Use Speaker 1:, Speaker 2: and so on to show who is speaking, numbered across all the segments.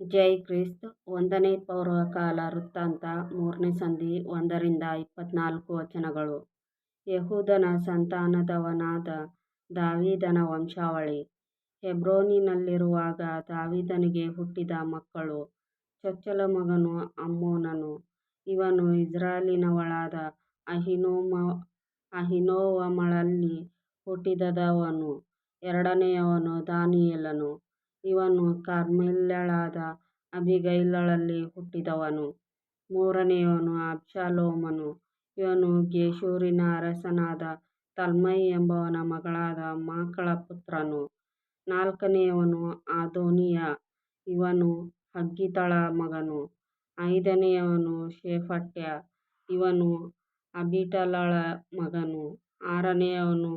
Speaker 1: ಜೈ Christ. ಒಂದನೇ ಪೂರ್ವಕಾಲ ವೃತ್ತಾಂತ, ಮೂರನೇ ಸಂಧಿ, ಒಂದರಿಂದ ಇಪ್ಪತ್ನಾಲ್ಕು ವಚನಗಳು. ಯೆಹೂದನ ಸಂತಾನದವನಾದ ದಾವೀದನ ವಂಶಾವಳಿ. ಹೆಬ್ರೋನಿನಲ್ಲಿರುವಾಗ ದಾವೀದನಿಗೆ ಹುಟ್ಟಿದ ಮಕ್ಕಳು, ಚೊಚ್ಚಲ ಮಗನು ಅಮ್ಮೋನನು. ಇವನು ಇಜ್ರಾಲಿನವಳಾದ ಅಹಿನೋಮ, ಅಹಿನೋವಮಳಲ್ಲಿ ಹುಟ್ಟಿದದವನು. ಎರಡನೆಯವನು ದಾನಿಯೇಲನು. ಇವನು ಕಾರ್ಮೆಲ್ಯಳಾದ ಅಬೀಗೈಲಳಲ್ಲಿ ಹುಟ್ಟಿದವನು. ಮೂರನೆಯವನು ಅಬ್ಷಾಲೋಮನು. ಇವನು ಗೇಷೂರಿನ ಅರಸನಾದ ತಲ್ಮೈ ಎಂಬವನ ಮಗಳಾದ ಮಾಕಳ ಪುತ್ರನು. ನಾಲ್ಕನೆಯವನು ಆದೋನಿಯ. ಇವನು ಹಗ್ಗೀತಳ ಮಗನು. ಐದನೆಯವನು ಶೇಫಟ್ಯ. ಇವನು ಅಬೀಟಲಳ ಮಗನು. ಆರನೆಯವನು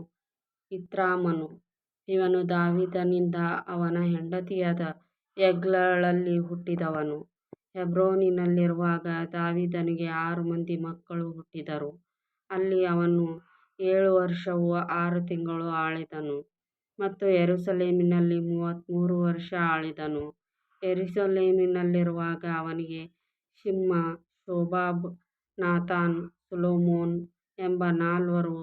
Speaker 1: ಇತ್ರಾಮನು. ಇವನು ದಾವೀದನಿಂದ ಅವನ ಹೆಂಡತಿಯಾದ ಎಗ್ಲಳಲ್ಲಿ ಹುಟ್ಟಿದವನು. ಹೆಬ್ರೋನಿನಲ್ಲಿರುವಾಗ ದಾವೀದನಿಗೆ ಆರು ಮಂದಿ ಮಕ್ಕಳು ಹುಟ್ಟಿದರು. ಅಲ್ಲಿ ಅವನು ಏಳು ವರ್ಷವೂ ಆರು ತಿಂಗಳು ಆಳಿದನು ಮತ್ತು ಯೆರೂಸಲೇಮಿನಲ್ಲಿ ಮೂವತ್ತಮೂರು ವರ್ಷ ಆಳಿದನು. ಯೆರೂಸಲೇಮಿನಲ್ಲಿರುವಾಗ ಅವನಿಗೆ ಶಿಮ್ಮ, ಶೋಬಾಬ್ ನಾಥಾನ್ ಸುಲೋಮೋನ್ ಎಂಬ ನಾಲ್ವರು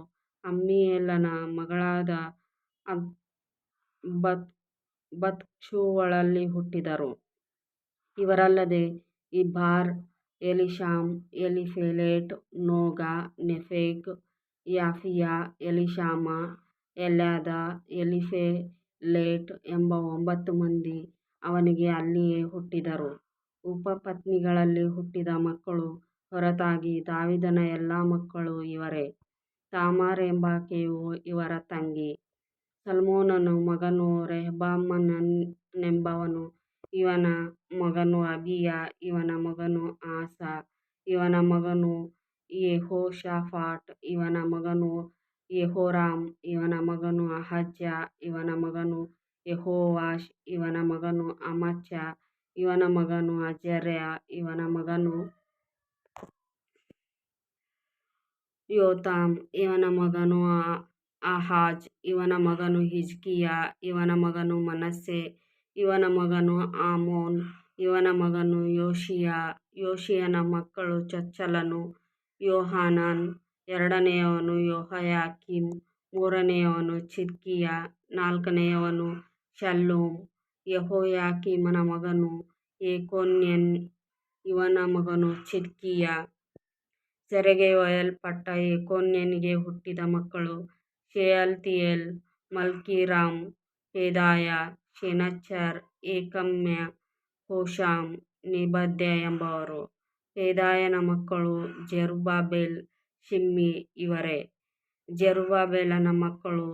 Speaker 1: ಅಮ್ಮೀಯೇಲನ ಮಗಳಾದ ಬತ್ಷೂವಳಲ್ಲಿ ಹುಟ್ಟಿದರು. ಇವರಲ್ಲದೆ ಇಬ್ಬಾರ್ ಎಲಿಶಾಮ್, ಎಲಿಫೆಲೇಟ್, ನೋಗ ನೆಫೇಕ್ ಯಾಫಿಯಾ ಎಲೀಷಾಮ ಎಲ್ಯಾದ, ಎಲಿಫೆಲೇಟ್ ಎಂಬ ಒಂಬತ್ತು ಮಂದಿ ಅವನಿಗೆ ಅಲ್ಲಿಯೇ ಹುಟ್ಟಿದರು. ಉಪಪತ್ನಿಗಳಲ್ಲಿ ಹುಟ್ಟಿದ ಮಕ್ಕಳು ಹೊರತಾಗಿ ದಾವಿದನ ಎಲ್ಲಾ ಮಕ್ಕಳು ಇವರೇ. ತಾಮಾರ್ ಎಂಬಾಕೆಯು ಇವರ ತಂಗಿ. ಸಲ್ಮೋನನ ಮಗನು ರೆಹಬ್ಬಾಮನೆಂಬವನು ಇವನ ಮಗನು ಅಬೀಯ ಇವನ ಮಗನು ಆಸ ಇವನ ಮಗನು ಯೆಹೋಷಾಫಾಟ್ ಇವನ ಮಗನು ಯೆಹೋರಾಮ್ ಇವನ ಮಗನು ಅಹಜ್ಯ ಇವನ ಮಗನು ಯೆಹೋವಾಷ್ ಇವನ ಮಗನು ಅಮಚ್ಯ ಇವನ ಮಗನು ಅಜರ್ಯ ಇವನ ಮಗನು ಯೋತಾಮ್ ಇವನ ಮಗನು ಆಹಾಜ್ ಇವನ ಮಗನು ಹಿಜ್ಕೀಯ, ಇವನ ಮಗನು ಮನಸ್ಸೆ, ಇವನ ಮಗನು ಆಮೋನ್, ಇವನ ಮಗನು ಯೋಶಿಯಾ ಯೋಶಿಯನ ಮಕ್ಕಳು ಚಚ್ಚಲನು, ಯೋಹಾನಾನ್, ಎರಡನೆಯವನು ಯೋಹಯಾಕಿಮ್, ಮೂರನೆಯವನು ಚಿದ್ಕೀಯ, ನಾಲ್ಕನೆಯವನು ಶಲ್ಲೂಮ್, ಯಹೋಯಾಕಿಮನ ಮಗನು ಏಕೋನ್ಯನ್, ಇವನ ಮಗನು ಚಿದ್ಕೀಯ. ಸೆರೆಗೆ ಒಯ್ಯಲ್ಪಟ್ಟ ಏಕೋನ್ಯನಿಗೆ ಹುಟ್ಟಿದ ಮಕ್ಕಳು ಶೆಯಲ್ತೀಯೇಲ್ ಮಲ್ಕಿರಾಮ್ ಹೇದಾಯ ಶೆನಚ್ಚರ್, ಏಕಮ್ಯ, ಹೋಶಾಮ್, ನೆಬದ್ಯ ಎಂಬವರು. ಹೇದಾಯನ ಮಕ್ಕಳು ಜೆರುಬ್ಬಾಬೆಲ್ ಶಿಮ್ಮಿ ಇವರೇ. ಜೆರುಬ್ಬಾಬೆಲನ ಮಕ್ಕಳು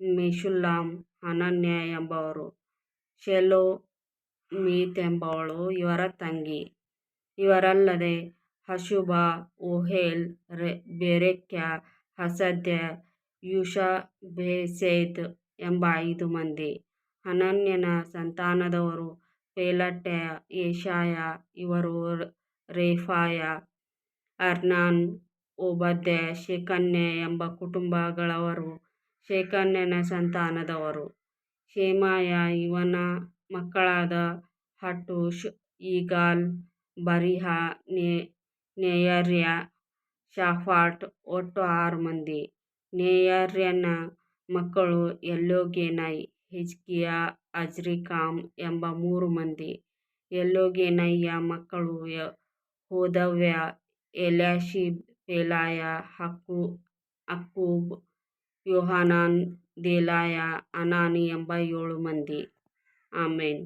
Speaker 1: ಮೆಷುಲ್ಲಾಮ್, ಅನನ್ಯ ಎಂಬವರು. ಶೆಲೋಮೀತೆಂಬವಳು ಇವರ ತಂಗಿ. ಇವರಲ್ಲದೆ ಹಶುಬ, ಓಹೇಲ್, ರೆ, ಬೆರೆಕ್ಯ, ಹಸದ್ಯ ಯೂಷಬ್ಹೆಸೆದ್ ಎಂಬ ಐದು ಮಂದಿ. ಹನನ್ಯನ ಸಂತಾನದವರು ಪೆಲಟ್ಯ, ಯೆಶಾಯ, ಇವರು ರೆಫಾಯ, ಅರ್ನಾನ್, ಓಬದ್ಯ, ಶೇಖನ್ಯ ಎಂಬ ಕುಟುಂಬಗಳವರು ಶೇಖನ್ಯನ ಸಂತಾನದವರು ಶೆಮಾಯ ಇವನ ಮಕ್ಕಳಾದ ಹಟ್ಟೂಷ್ ಬರಿಹಾ, ನೇ, ನೇಯರ್ಯ, ಶಾಫಾಟ್ ಒಟ್ಟು ಆರು ಮಂದಿ. ನೆಯರ್ಯನ ಮಕ್ಕಳು ಎಲ್ಯೋಗೆನೈ ಹಿಜ್ಕೀಯ, ಅಜ್ರಿಕಾಮ್ ಎಂಬ ಮೂರು ಮಂದಿ. ಎಲ್ಯೋಗೆನೈಯ ಮಕ್ಕಳು ಹೋದವ್ಯ ಎಲ್ಯಾಷೀಬ್ ಪೆಲಾಯ ಅಕ್ಕೂಬ್, ಯೋಹಾನಾನ್, ದೇಲಾಯ, ಅನಾನಿ ಎಂಬ ಏಳು ಮಂದಿ. ಆಮೆನ್.